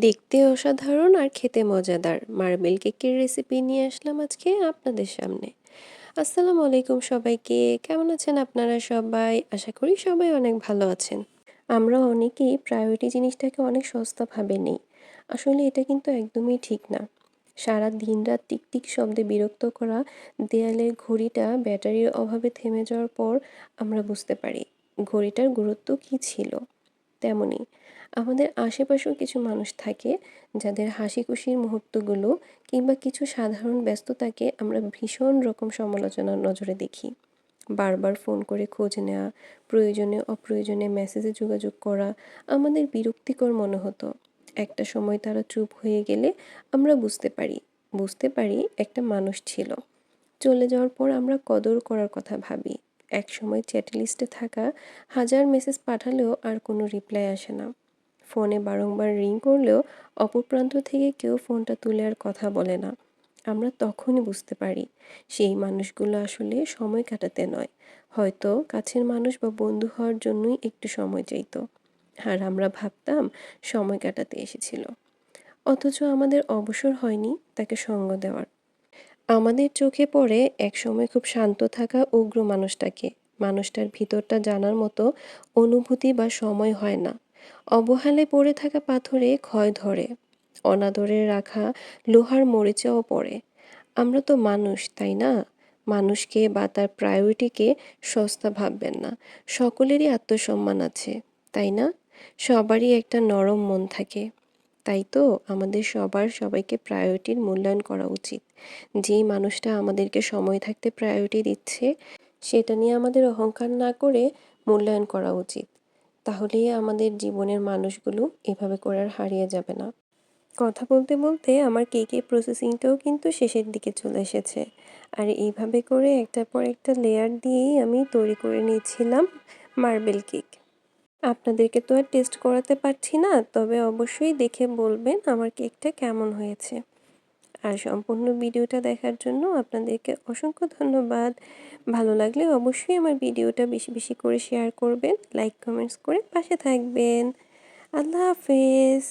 দেখতে অসাধারণ আর খেতে মজাদার। মার্বেল কেকের রেসিপি নিয়ে আসলাম আজকে আপনাদের সামনে। আসসালামু আলাইকুম সবাইকে। কেমন আছেন আপনারা সবাই? আশা করি সবাই অনেক ভালো আছেন। আমরা অনেকেই প্রায়োরিটি জিনিসটাকে অনেক সস্তাভাবে নেই। আসলে এটা কিন্তু একদমই ঠিক না। সারা দিন রাত টিকটিক শব্দে বিরক্ত করা দেয়ালের ঘড়িটা ব্যাটারির অভাবে থেমে যাওয়ার পর আমরা বুঝতে পারি। ঘড়িটার গুরুত্ব কী ছিল? তেমনই। আমাদের আশেপাশেও কিছু মানুষ থাকে যাদের হাসি খুশির মুহূর্তগুলো কিংবা কিছু সাধারণ ব্যস্ততাকে আমরা ভীষণ রকম সমালোচনার নজরে দেখি। বারবার ফোন করে খোঁজ নেওয়া, প্রয়োজনে অপ্রয়োজনে মেসেজে যোগাযোগ করা আমাদের বিরক্তিকর মনে হতো। একটা সময় তারা চুপ হয়ে গেলে আমরা বুঝতে পারি বুঝতে পারি একটা মানুষ ছিল। চলে যাওয়ার পর আমরা কদর করার কথা ভাবি। এক সময় চ্যাট লিস্টে থাকা হাজার মেসেজ পাঠালেও আর কোনো রিপ্লাই আসে না। ফোনে বারংবার রিং করলেও অপর প্রান্ত থেকে কেউ ফোনটা তুলে আর কথা বলে না। আমরা তখনই বুঝতে পারি, সেই মানুষগুলো আসলে সময় কাটাতে নয়। হয়তো কাছের মানুষ বা বন্ধু হওয়ার জন্যই একটু সময় চাইতো। আর আমরা ভাবতাম সময় কাটাতে এসেছিল। অথচ আমাদের অবসর হয়নি তাকে সঙ্গ দেওয়ার। আমাদের চোখে পড়ে এক সময় খুব শান্ত থাকা উগ্র মানুষটাকে। মানুষটার ভিতরটা জানার মতো অনুভূতি বা সময় হয় না। অবহেলায় পড়ে থাকা পাথরে ক্ষয় ধরে। অনাদরে রাখা লোহার মরিচাও পড়ে। আমরা তো মানুষ, তাই না? মানুষকে বা তার প্রায়োরিটিকে সস্তা ভাববেন না। সকলেরই আত্মসম্মান আছে, তাই না? সবারই একটা নরম মন থাকে। তাই তো আমাদের সবার সবাইকে প্রায়োরিটির মূল্যায়ন করা উচিত। যেই মানুষটা আমাদেরকে সময় থাকতে প্রায়োরিটি দিচ্ছে, সেটা নিয়ে আমাদের অহংকার না করে মূল্যায়ন করা উচিত। তাহলেই আমাদের জীবনের মানুষগুলো এভাবে করে আর হারিয়ে যাবে না। কথা বলতে বলতে আমার কেকের প্রসেসিংটাও কিন্তু শেষের দিকে চলে এসেছে। আর এইভাবে করে একটার পর একটা লেয়ার দিয়েই আমি তৈরি করে নিয়েছিলাম মার্বেল কেক আপনাদেরকে তো আর টেস্ট করাতে পারছি না, তবে অবশ্যই দেখে বলবেন আমার কেকটা কেমন হয়েছে। আর সম্পূর্ণ ভিডিওটা দেখার জন্য আপনাদেরকে অসংখ্য ধন্যবাদ। ভালো লাগলে অবশ্যই আমার ভিডিওটা বেশি বেশি করে শেয়ার করবেন লাইক কমেন্টস করে পাশে থাকবেন। আল্লাহ হাফেজ।